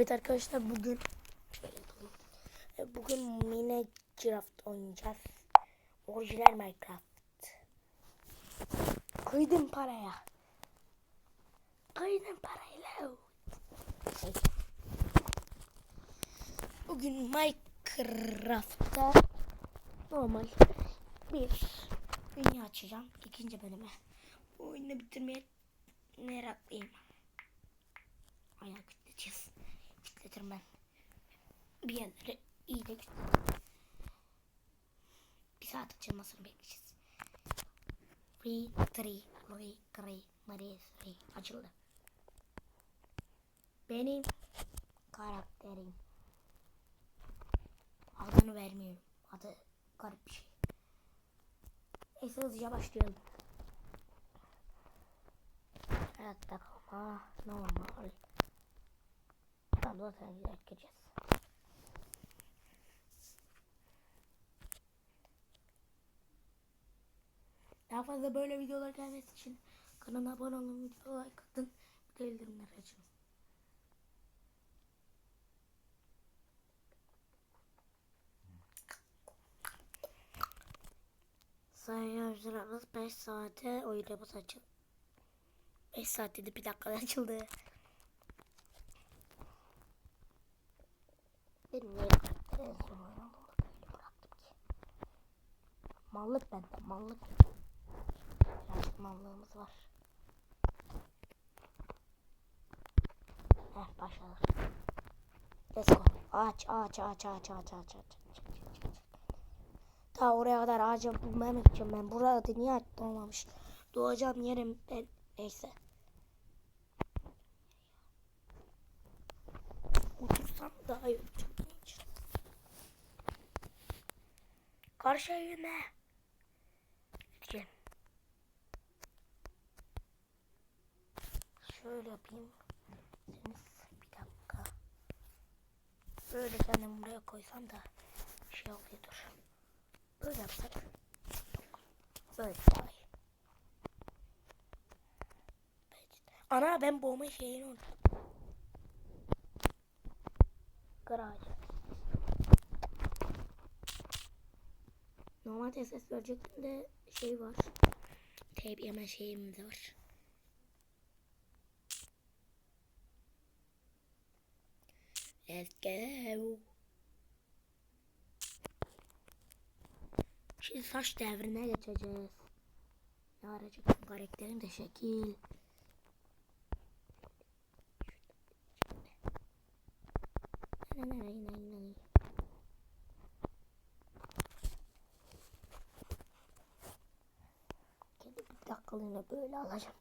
Evet arkadaşlar bugün. E, Bugün Minecraft oynayacağız. Orijinal Minecraft. Kıydım paraya. Kıydım parayla. Şey. Bugün Minecraft'ta normal bir dünya açacağım. ikinci bölüme. Bu oyunu bitirmeye meraklıyım. Ayağı Kütletirim ben. Bir yerlere iyi de kütletim. Bir saat açılmasını bekleyeceğiz. Free, three, free, three, free, three. Açıldı. Benim karakterim. Adını vermiyorum. Adı garip bir şey. Neyse hızlıca başlayalım. Hayatta kalma normal. Tamam zaten gireceğiz. Daha fazla böyle videolar gelmesi için kanala abone olun, video like atın, bildirimleri açın. Sayın yolcularımız 5 saate oyunumuz açıldı. 5 saat dedi bir dakikada açıldı. Benim niye en son oyunu böyle bıraktım ki? Mallık bende mallık. Birazcık mallığımız var. Heh başladık. Let's go. Ağaç ağaç ağaç ağaç ağaç ağaç ağaç. Daha oraya kadar ağacı bulmaya mı gideceğim ben? Burada niye ağaç doğmamış? Doğacağım yerim ben. Neyse. Otursam daha iyi olacak. Karşı evime. Gideceğim. Şöyle yapayım. Bir dakika. Böyle kendim buraya koysam da şey oluyordur. Böyle yapsak. Yok. Böyle daha iyi. Ana ben boğma şeyini unuttum. Garaj. Normalde ses şey var. Teyp yeme şeyim de var. Let's go. Şimdi saç devrine geçeceğiz. Ne arayacaksın karakterin de şekil. Kedi dakikalığına böyle alacağım.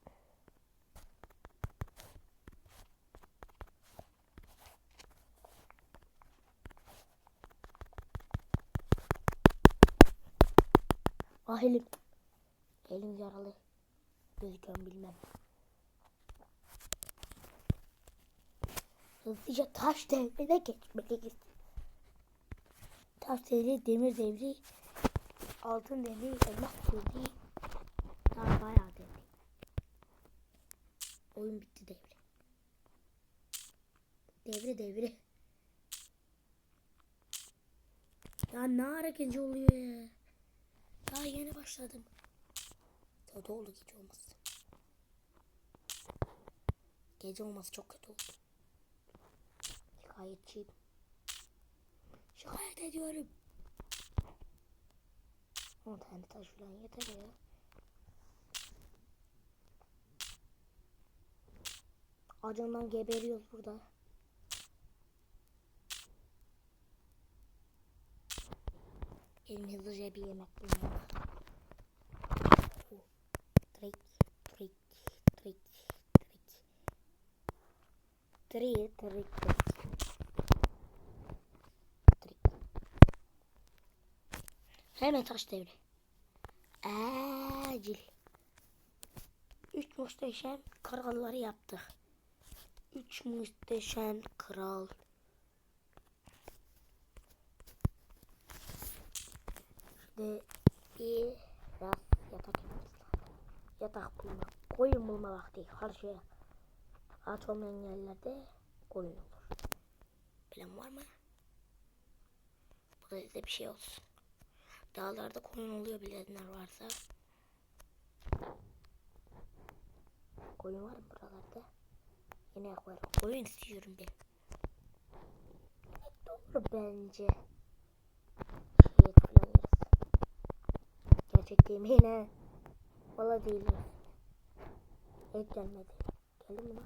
Ah elim. Elim yaralı. Gözüküyorum bilmem. Hızlıca taş devrine geçmeliyiz. Taş devri, demir devri, altın devri, elmas devri. Daha bayağı devri. Oyun bitti devri. Devri devri. Ya ne ara gece oluyor ya. Daha yeni başladım. Kötü oldu gece olması. Gece olması çok kötü oldu. Şikayetçiyim. Şikayet ediyorum. 10 tane taş falan yeter ya. Acından geberiyoruz burada. Elim hızlıca bir yemek bulmam. Trik, trik, trik, trik. Trik, trik, trik. Trik. Hemen taş devri. Acil. Üç muhteşem kralları yaptık. Üç muhteşem kral. Bir biraz yatak yapmamız lazım. Yatak bulma. Koyun bulma vakti. Her şeye. Ağaç olmayan yerlerde koyun olur. falan var mı? Bu da size bir şey olsun. Dağlarda koyun oluyor bilenler varsa. Koyun var mı buralarda? Yine koyun. Koyun istiyorum ben. Doğru bence. Şey falan. Gerçek değil mi yine? Valla değil. Et gelmedi. Geldi mi?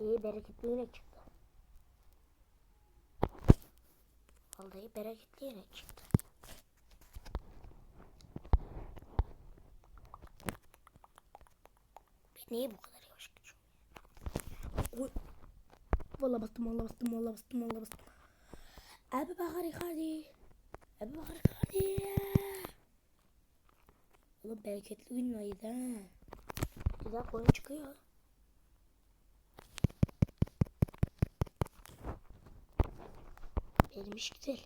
İyi bereketli yine çıktı. Vallahi bereketli yine çıktı. Niye bu kadar yavaş gidiyorum? Oy. Valla bastım, valla bastım, valla bastım, valla bastım. Abi bakar Icardi. Abi bakar Icardi. Oğlum bereketli günlerdi ha. Güzel koyun çıkıyor. Benim iş güzel.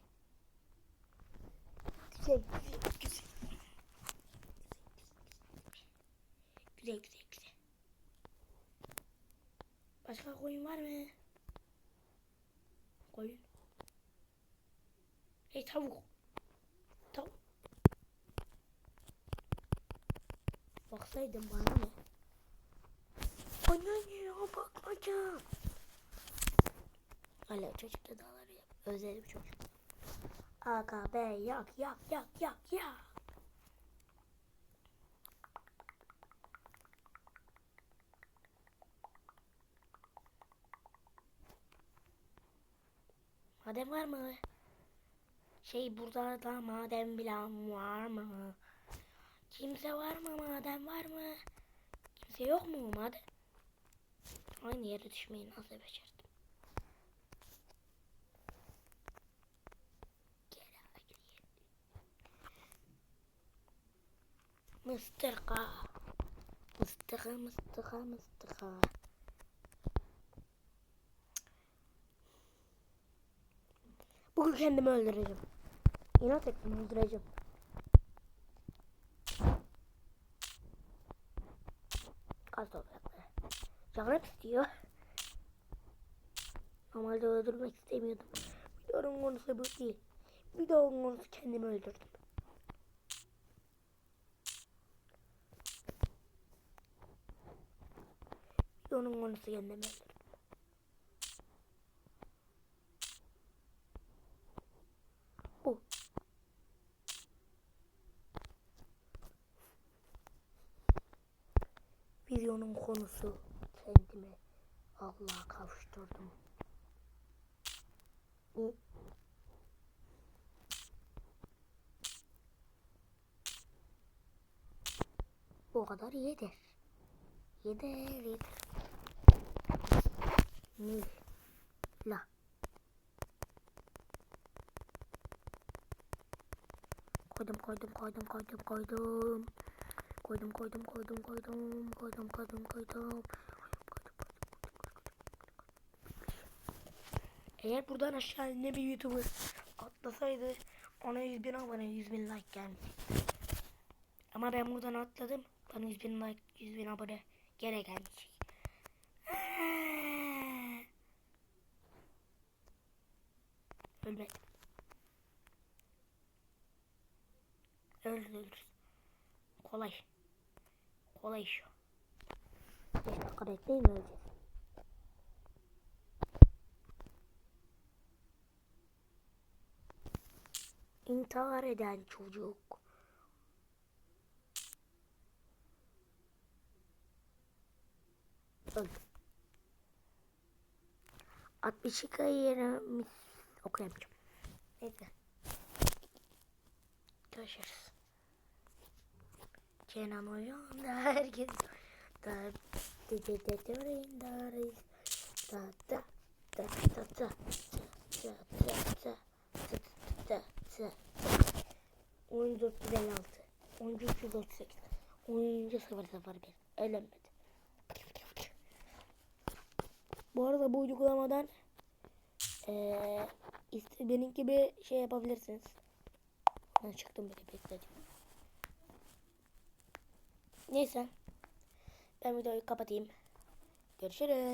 Güzel, güzel, güzel. Güzel, güzel, güzel. Başka koyun var mı? Koyun. Hey tavuk. Tavuk. Baksaydın bana mı? Anne ya bakmaca. Hala çocuk da dağları yap. Özledim çocuk. Aga be yak yak yak yak yak. Madem var mı? Şey burada da madem bilen var mı? Kimse var mı madem var mı? Kimse yok mu madem? Aynı yere düşmeyi nasıl becerdim? Mıstıka. Mıstıka mıstıka mıstıka. Bugün kendimi öldüreceğim. İnat ettim öldüreceğim. Az topraklı. Canım istiyor. Normalde öldürmek istemiyordum. Videonun konusu bu değil. Videonun konusu kendimi öldürdüm. Videonun konusu kendimi öldürdüm. Videonun konusu kendimi Allah'a kavuşturdum. Bu Bu kadar yeter. Yeter yeter. Nil. La. Koydum koydum koydum koydum koydum. Koydum koydum koydum koydum koydum koydum koydum. Eğer buradan aşağı ne bir YouTuber atlasaydı ona 100 bin abone 100 bin like gelmiş. Ama ben buradan atladım. Bana 100 bin like 100 bin abone gene gelmiş. Ölmedim. Öldür öldür. Kolay. Kolay şu. 5 dakika bekleyin öleceğiz. İntihar eden çocuk. Öldü. 60 kayırım okuyamayacağım. Neyse. Görüşürüz. Kenan herkes da de de de de da da da da da da. Da da da da da da Oyuncu 456 Oyuncu 348 Oyuncu 001 Eğlenmedi Bu arada bu uygulamadan eee işte benim gibi şey yapabilirsiniz. Ben çıktım bile bekledim Neyse. Ben videoyu kapatayım. Görüşürüz.